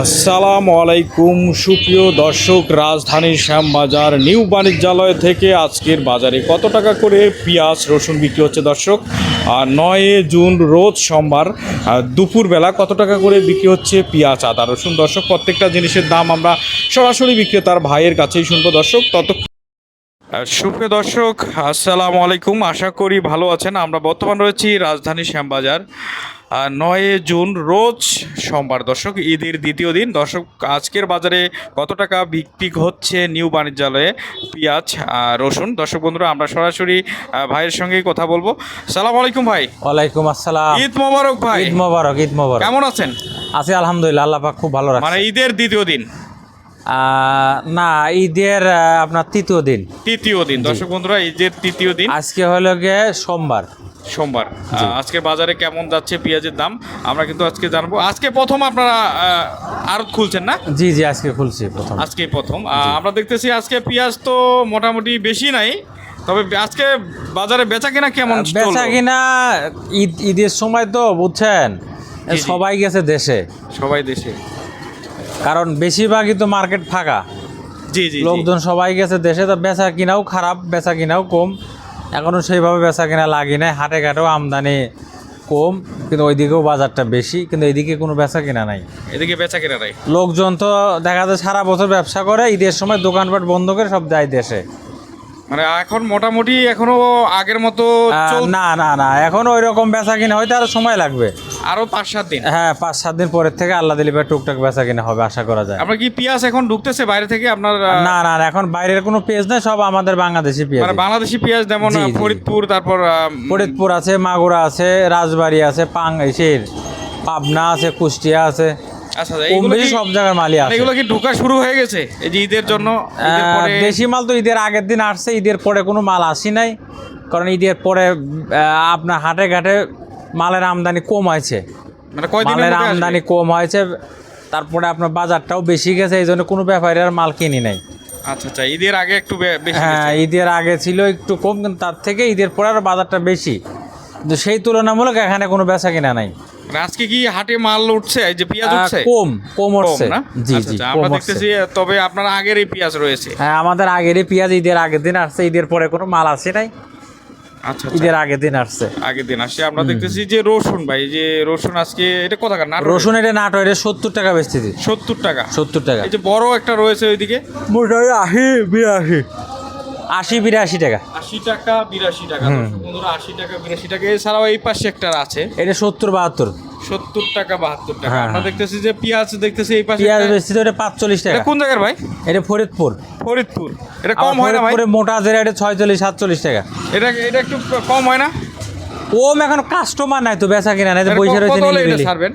আসসালামু আলাইকুম, সুপ্রিয় দর্শক রাজধানীর শ্যামবাজার নিউ বাণিজ্যালয় থেকে আজকের বাজারে কত টাকা করে পেঁয়াজ, রসুন বিক্রি হচ্ছে দর্শক? আর নয় জুন রোজ সোমবার দুপুরবেলা কত টাকা করে বিক্রি হচ্ছে পেঁয়াজ, আদা, রসুন? দর্শক, প্রত্যেকটা জিনিসের দাম আমরা সরাসরি বিক্রেতার ভাইয়ের কাছেই শুনব দর্শক। তত সুপ্রিয় দর্শক, আসসালামু আলাইকুম। আশা করি ভালো আছেন। আমরা বর্তমান রয়েছি রাজধানী শ্যামবাজার। নয় জুন রোজ সোমবার। দর্শক ঈদের দ্বিতীয় দিন। দর্শক আজকের বাজারে কত টাকা বিক্রি হচ্ছে নিউ বাণিজ্যালয়ে? পিঁয়াজ রসুন। দর্শক বন্ধুরা আমরা সরাসরি ভাইয়ের সঙ্গে কথা বলব। সালাম আলাইকুম ভাই। ওয়ালাইকুম আসসালাম। ঈদ মোবারক ভাই। ঈদ মোবারক ঈদ মোবারক। কেমন আছেন? আছি আলহামদুলিল্লাহ আল্লাহ পাক খুব ভালো রাখছে। মানে ঈদের দ্বিতীয় দিন। না ঈদের আপনার তৃতীয় দিন। তৃতীয় দিন। দর্শক বন্ধুরা ঈদের তৃতীয় দিন। আজকে হলো গিয়ে সোমবার। সোমবার। আজকে বাজারে কেমন যাচ্ছে পেঁয়াজের দাম আমরা কিন্তু আজকে জানব। আজকে প্রথম আপনারা আড়ত খুলছেন না? জি জি আজকে খুলছি প্রথম। আজকে প্রথম। আমরা দেখতেছি আজকে পেঁয়াজ তো মোটামুটি বেশি নাই তবে আজকে বাজারে বেচা কিনা কেমন বেচা কিনা ঈদ ঈদের সময় তো বুঝছেন। সবাই গেছে দেশে। সবাই দেশে। কারণ বেশিরভাগই তো মার্কেট ফাঁকা। জি জি। লোকজন সবাই গেছে দেশে তো বেচা কিনাও খারাপ বেচা কিনাও কম। এখনও সেইভাবে বেচা কিনা লাগি নাই হাটে ঘাটেও আমদানি কম কিন্তু ওইদিকেও বাজারটা বেশি কিন্তু এইদিকে কোনো বেচা কিনা নাই। এদিকে বেচা কিনা নাই। লোকজন তো দেখা যায় সারা বছর ব্যবসা করে ঈদের সময় দোকানপাট বন্ধ করে সব যায় দেশে। মানে এখন মোটামুটি এখনও আগের মতো না না না এখন ওই রকম বেচা কিনা হয়তো আরও সময় লাগবে। আরও পাঁচ সাত দিন। হ্যাঁ পাঁচ সাত দিন পরের থেকে আল্লাহ দিলে এবার টুকটাক বেচা কিনা হবে আশা করা যায়। আপনার কি পেঁয়াজ এখন ঢুকতেছে বাইরে থেকে? আপনার না না এখন বাইরের কোনো পেজ নেই সব আমাদের বাংলাদেশি পেঁয়াজ। মানে বাংলাদেশি পেঁয়াজ যেমন। ফরিদপুর তারপর ফরিদপুর আছে মাগুরা আছে রাজবাড়ি আছে পাং এসের পাবনা আছে কুষ্টিয়া আছে। আচ্ছা আচ্ছা, সব জায়গার মালই আছে। এগুলো কি ঢোকা শুরু হয়ে গেছে? এই যে ঈদের জন্য দেশি মাল তো ঈদের আগের দিন আসছে ঈদের পরে কোনো মাল আসি নাই। কারণ ঈদের পরে আপনার হাটে ঘাটে মালের আমদানি কম হয়েছে। মানে মালের আমদানি কম হয়েছে তারপরে আপনার বাজারটাও বেশি গেছে এই জন্য কোনো ব্যাপারে আর মাল কিনি নাই। আচ্ছা আচ্ছা ঈদের আগে একটু হ্যাঁ ঈদের আগে ছিল একটু কম কিন্তু তার থেকে ঈদের পরে আর বাজারটা বেশি। কিন্তু সেই তুলনামূলক এখানে কোনো বেচা কিনা নাই। মানে আজকে কি হাটে মাল উঠছে? এই যে পেঁয়াজ উঠছে? কম কম উঠছে। জি আচ্ছা, জি আচ্ছা, আমরা দেখতেছি তবে আপনার আগের এই পেঁয়াজ রয়েছে। হ্যাঁ আমাদের আগেরই পেঁয়াজ ঈদের আগের দিন আসছে ঈদের পরে কোনো মাল আসে নাই। আচ্ছা আচ্ছা। ঈদের আগের দিন আসছে। আগের দিন আসছে। আমরা দেখতেছি যে রসুন ভাই যে রসুন আজকে এটা কত টাকা রসুন এটা নাটো এটা সত্তর টাকা বেচতেছি সত্তর টাকা। সত্তর টাকা। এই যে বড় একটা রয়েছে ওইদিকে? মোটামুটি আশি বিরাশি। আশি বিরাশি টাকা। আশি টাকা বিরাশি টাকা। বন্ধুরা আশি টাকা বিরাশি টাকা। এছাড়াও এই পাশে একটা আছে। এটা সত্তর বাহাত্তর। সত্তর টাকা বাহাত্তর টাকা। হ্যাঁ, আমরা হ্যাঁ। দেখতেছি যে পেঁয়াজ দেখতেছি এই পাশে পেঁয়াজ ওটা পাঁচচল্লিশ টাকা। কোন জায়গার ভাই? এটা ফরিদপুর। ফরিদপুর। এটা কম হয় না ভাই? মোটা এটা ছয়চল্লিশ সাতচল্লিশ টাকা। এটা এটা একটু কম হয় না? ওম এখন কাস্টমার নাই তো বেচা কিনা নাই তো পয়সা রয়েছে। ছাড়বেন?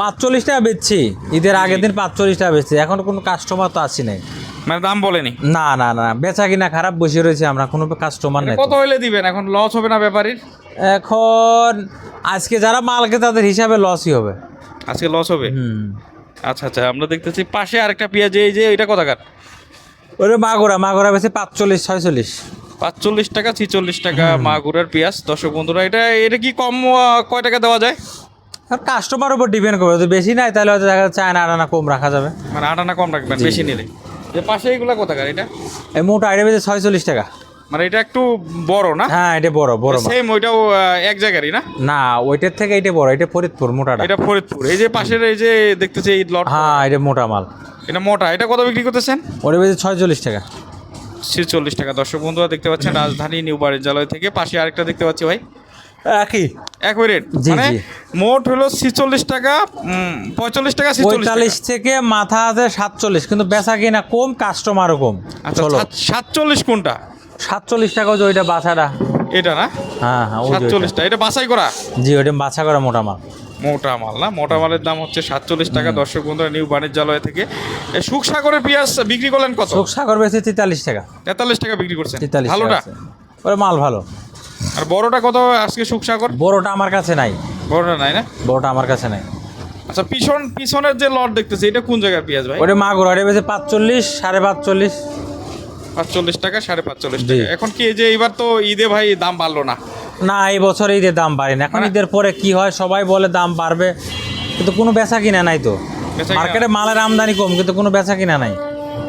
পাঁচচল্লিশ টাকা বেচছি। ঈদের আগের দিন পাঁচচল্লিশ টাকা বেচছি। এখন কোনো কাস্টমার তো আসি নাই। মানে দাম বলেনি? না না না বেচা কিনা খারাপ বসে রয়েছে আমরা কোনো কাস্টমার নাই কত হইলে দিবেন? এখন লস হবে না ব্যাপারীর? এখন আজকে যারা মাল মালকে তাদের হিসাবে লসই হবে। আজকে লস হবে? আচ্ছা আচ্ছা আমরা দেখতেছি পাশে আরেকটা পেঁয়াজ এই যে এটা কতকার ওরে মাগুরা মাগুরা বেশি পাঁচচল্লিশ ছয়চল্লিশ। পাঁচচল্লিশ টাকা ছিচল্লিশ টাকা মাগুরার পেঁয়াজ। দর্শক বন্ধুরা এটা এটা কি কম কয় টাকা দেওয়া যায়? আর কাস্টমার উপর ডিপেন্ড করবে। যদি বেশি নাই তাহলে হয়তো দেখা যাচ্ছে আয়না আটানা কম রাখা যাবে। মানে আটানা কম রাখবেন বেশি নিলে। যে পাশে এগুলা কোথাকার এটা? এই মোটা আইডিয়া বেশি ছয়চল্লিশ টাকা। মানে এটা একটু বড় না? হ্যাঁ এটা বড় বড় সেম ওইটাও এক জায়গারই না? না ওইটার থেকে এটা বড় এটা ফরিদপুর মোটাটা। এটা ফরিদপুর। এই যে পাশের এই যে দেখতেছি এই লট হ্যাঁ এটা মোটা মাল। এটা মোটা। এটা কত বিক্রি করতেছেন? ওটা বেশি ছয়চল্লিশ টাকা। ছিচল্লিশ টাকা। দর্শক বন্ধুরা দেখতে পাচ্ছেন রাজধানী নিউ বাণিজ্যালয় থেকে পাশে আরেকটা দেখতে পাচ্ছি ভাই। একই। এক রেট মানে মোট হলো ছিচল্লিশ টাকা পঁয়তাল্লিশ টাকা পঁয়তাল্লিশ থেকে মাথা আছে সাতচল্লিশ কিন্তু বেচা কিনা কম কাস্টমারও কম। আচ্ছা চলো। সাতচল্লিশ কোনটা? সাতচল্লিশ টাকা ওই যে ওইটা বাছাটা। এটা না? হ্যাঁ হ্যাঁ ওইটা। সাতচল্লিশটা এটা বাছাই করা? জি ওইটা বাছা করা মোটা মাল। মোটা মাল না? মোটা মালের দাম হচ্ছে সাতচল্লিশ টাকা। দর্শক বন্ধুরা নিউ বাণিজ্যালয় থেকে। সুখসাগরের পেঁয়াজ বিক্রি করলেন কত? শোক সাগর বেশি তেতাল্লিশ টাকা। তেতাল্লিশ টাকা বিক্রি করছেন। তেতাল্লিশ ভালোটা। ওরে মাল ভালো। আর বড়টা কত আজকে সুখসাগর? বড়টা আমার কাছে নাই। বড়টা নাই না? বড়টা আমার কাছে নাই। আচ্ছা পিছন পিছনের যে লট দেখতেছি এটা কোন জায়গায় পেঁয়াজ ভাই? ওটা মাগুর ওটা বেশি পাঁচচল্লিশ সাড়ে পাঁচচল্লিশ। পাঁচচল্লিশ টাকা সাড়ে পাঁচচল্লিশ। টাকা। এখন কি যে এবার তো ঈদে ভাই দাম বাড়লো না? না এই বছর ঈদের দাম বাড়েনি এখন মানে- ঈদের পরে কি হয় সবাই বলে দাম বাড়বে কিন্তু কোনো বেচা কিনা নাই তো। মার্কেটে মালের আমদানি কম কিন্তু কোনো বেচা কিনা নাই।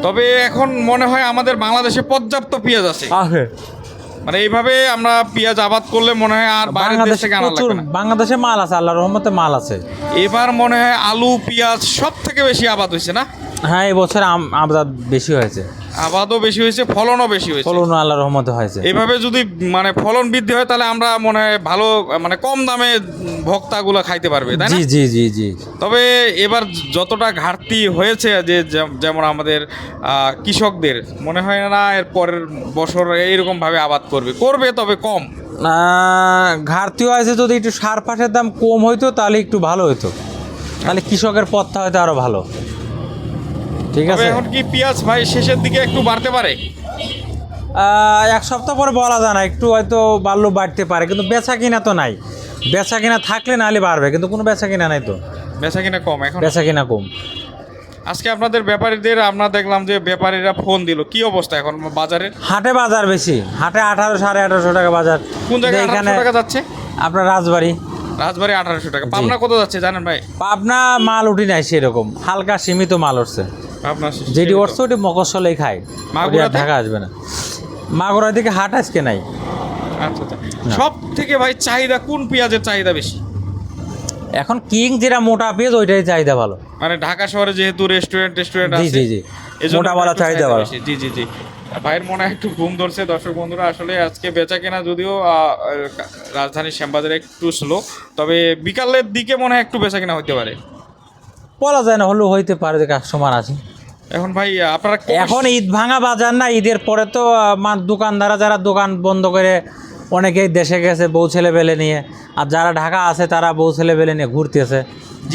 তবে এখন মনে হয় আমাদের বাংলাদেশে পর্যাপ্ত পেঁয়াজ আছে। মানে এইভাবে আমরা পেঁয়াজ আবাদ করলে মনে হয় আর বাংলাদেশে প্রচুর বাংলাদেশে মাল আছে আল্লাহর রহমতে মাল আছে। এবার মনে হয় আলু পেঁয়াজ সব থেকে বেশি আবাদ হয়েছে না? হ্যাঁ এই বছর আম- আবাদ বেশি হয়েছে। আবাদও বেশি হয়েছে ফলনও বেশি হয়েছে। ফলন আল্লাহর রহমতে হয়েছে। এভাবে যদি মানে ফলন বৃদ্ধি হয় তাহলে আমরা মনে হয় ভালো মানে কম দামে ভক্তাগুলো খাইতে পারবে তাই না? জি জি জি জি। তবে এবার যতটা ঘাটতি হয়েছে যে যেমন আমাদের কৃষকদের মনে হয় না এর পরের বছর এইরকম ভাবে আবাদ করবে। করবে তবে কম। ঘাটতি হয়েছে যদি একটু সার পাটের দাম কম হইতো তাহলে একটু ভালো হতো তাহলে কৃষকের পথটা হয়তো আরও ভালো। ঠিক আছে। এখন কি পেঁয়াজ ভাই শেষের দিকে একটু বাড়তে পারে? এক সপ্তাহ পরে বলা যায় না একটু হয়তো বাড়লেও বাড়তে পারে কিন্তু বেচা কিনা তো নাই। বেচা কিনা থাকলে নাহলে বাড়বে কিন্তু কোনো বেচা কিনা নাই তো। বেচা কিনা কম এখন? বেচা কিনা কম। আজকে আপনাদের ব্যাপারীদের আমরা দেখলাম যে ব্যাপারীরা ফোন দিল। কি অবস্থা এখন বাজারের? হাটে বাজার বেশি হাটে আঠারো সাড়ে আঠারোশো টাকা বাজার। কোন জায়গায় টাকা যাচ্ছে? আপনার রাজবাড়ি। রাজবাড়ি আঠারোশো টাকা। পাবনা কত যাচ্ছে জানেন ভাই? পাবনা মাল উঠি নাই সেরকম হালকা সীমিত মাল উঠছে। যেটি উঠছে ওটি মকসলেই খায়। ঢাকা আসবে না। মাগুরার দিকে হাট আজকে নাই। আচ্ছা আচ্ছা। সব থেকে ভাই চাহিদা কোন পেঁয়াজের চাহিদা বেশি? এখন কিং যেটা মোটা পেঁয়াজ ওইটাই চাহিদা ভালো। মানে ঢাকা শহরে যেহেতু রেস্টুরেন্ট রেস্টুরেন্ট আছে জি, জি। মোটা বলা চাহিদা ভালো। জি জি জি। ভাইয়ের মনে হয় একটু ঘুম ধরছে। দর্শক বন্ধুরা আসলে আজকে বেচা কেনা যদিও রাজধানীর শ্যামবাজারে একটু স্লো তবে বিকালের দিকে মনে হয় একটু বেচা কেনা হতে পারে। বলা যায় না হলেও হইতে পারে যে কাস্টমার আছে। এখন ভাই আপনারা এখন ঈদ ভাঙা বাজার না ঈদের পরে তো দোকানদাররা যারা দোকান বন্ধ করে অনেকেই দেশে গেছে বউ ছেলে বেলে নিয়ে আর যারা ঢাকা আছে তারা বউ ছেলে বেলে নিয়ে ঘুরতেছে।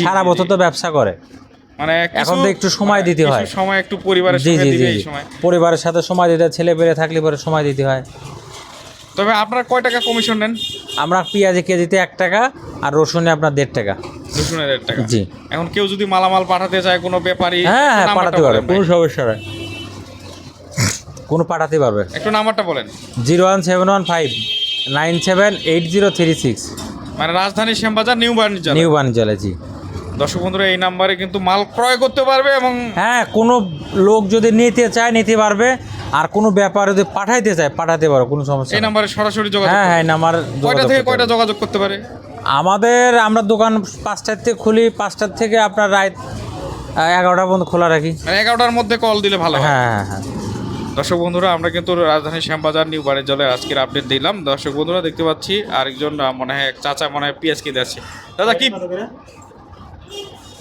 সারা বছর তো ব্যবসা করে। মানে এখন তো একটু সময় মানে দিতে হয়। সময় একটু পরিবারের জি জি জি সময়। পরিবারের সাথে সময় দিতে ছেলে পেলে থাকলে পরে সময় দিতে হয়। তবে আপনারা কয় টাকা কমিশন নেন? আমরা পেঁয়াজে কেজিতে এক টাকা আর রসুনে আপনার দেড় টাকা। এখন কেউ যদি মালামাল পাঠাতে চায় কোনো ব্যাপারী হ্যাঁ পাঠাতে পারবে কোনো সমস্যা নাই কোনো পাঠাতে পারবে একটু নাম্বারটা বলেন zero one seven one five nine seven eight zero three six মানে রাজধানী শ্যামবাজার নিউ বাণিজ্য নিউ বাণিজ্যালয় জি দর্শক বন্ধুরা এই নাম্বারে কিন্তু মাল ক্রয় করতে পারবে এবং হ্যাঁ কোনো লোক যদি নিতে চায় নিতে পারবে আর কোনো ব্যাপার যদি পাঠাইতে চায় পাঠাতে পারো কোনো সমস্যা এই নাম্বারে সরাসরি যোগাযোগ হ্যাঁ হ্যাঁ নাম্বার কয়টা থেকে কয়টা যোগাযোগ করতে পারে? আমাদের আমরা দোকান পাঁচটার থেকে খুলি পাঁচটার থেকে আপনার রাত এগারোটা পর্যন্ত খোলা রাখি। মানে এগারোটার মধ্যে কল দিলে ভালো হ্যাঁ। হ্যাঁ হ্যাঁ দর্শক বন্ধুরা আমরা কিন্তু রাজধানী শ্যামবাজার নিউ বাণিজ্যালয়ে আজকের আপডেট দিলাম। দর্শক বন্ধুরা দেখতে পাচ্ছি আরেকজন মনে হয় চাচা মনে হয় পিএস কিনে যাচ্ছে দাদা কি?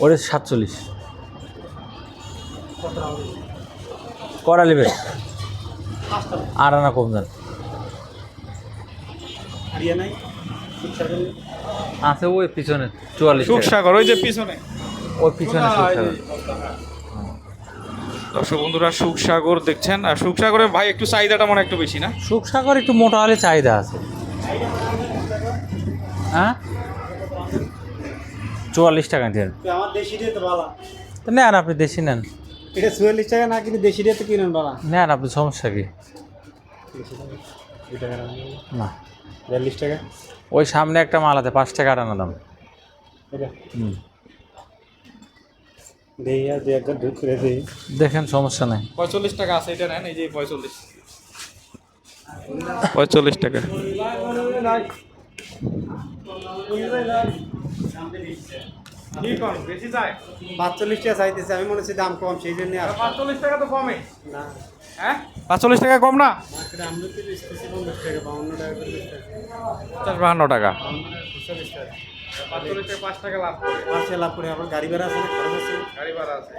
ওরে সাতচল্লিশ। করা নেবে আর আনা কম দেন আছে ওই পিছনে চুয়াল্লিশ। সুখসাগর ওই যে পিছনে। ওই পিছনে সুখসাগর। দর্শক বন্ধুরা সুখসাগর দেখছেন। আর সুখসাগরের ভাই একটু চাহিদাটা মনে একটু বেশি না? সুখসাগর একটু মোটা হলে চাহিদা আছে। হ্যাঁ? চুয়াল্লিশ টাকা দেন। আমার দেশি রেট বালা। তো নেন আপনি দেশি নেন। এটা চুয়াল্লিশ টাকা না কিন্তু দেশি রেট কিনেন বালা নেন আপনি সমস্যা কি? না। বিয়াল্লিশ টাকা? ওই সামনে একটা মাল আছে পাঁচ টাকা আটানো দাম। দেখেন সমস্যা নাই। পঁয়তাল্লিশ টাকা আছে এটা নেন এই যে পঁয়তাল্লিশ। পঁয়তাল্লিশ টাকা। বেশি যায় পাঁচচল্লিশ টাকা চাইতেছে আমি মনে হচ্ছে দাম কম সেই জন্য আর পাঁচচল্লিশ টাকা তো কমে। না। হ্যাঁ? পাঁচচল্লিশ টাকা কম না? আমরা পঞ্চাশ বাহান্ন টাকা। পাঁচচল্লিশ টাকা পাঁচ টাকা লাভ করে। পাঁচশো লাভ করে আবার গাড়ি ভাড়া আছে। গাড়ি ভাড়া আছে।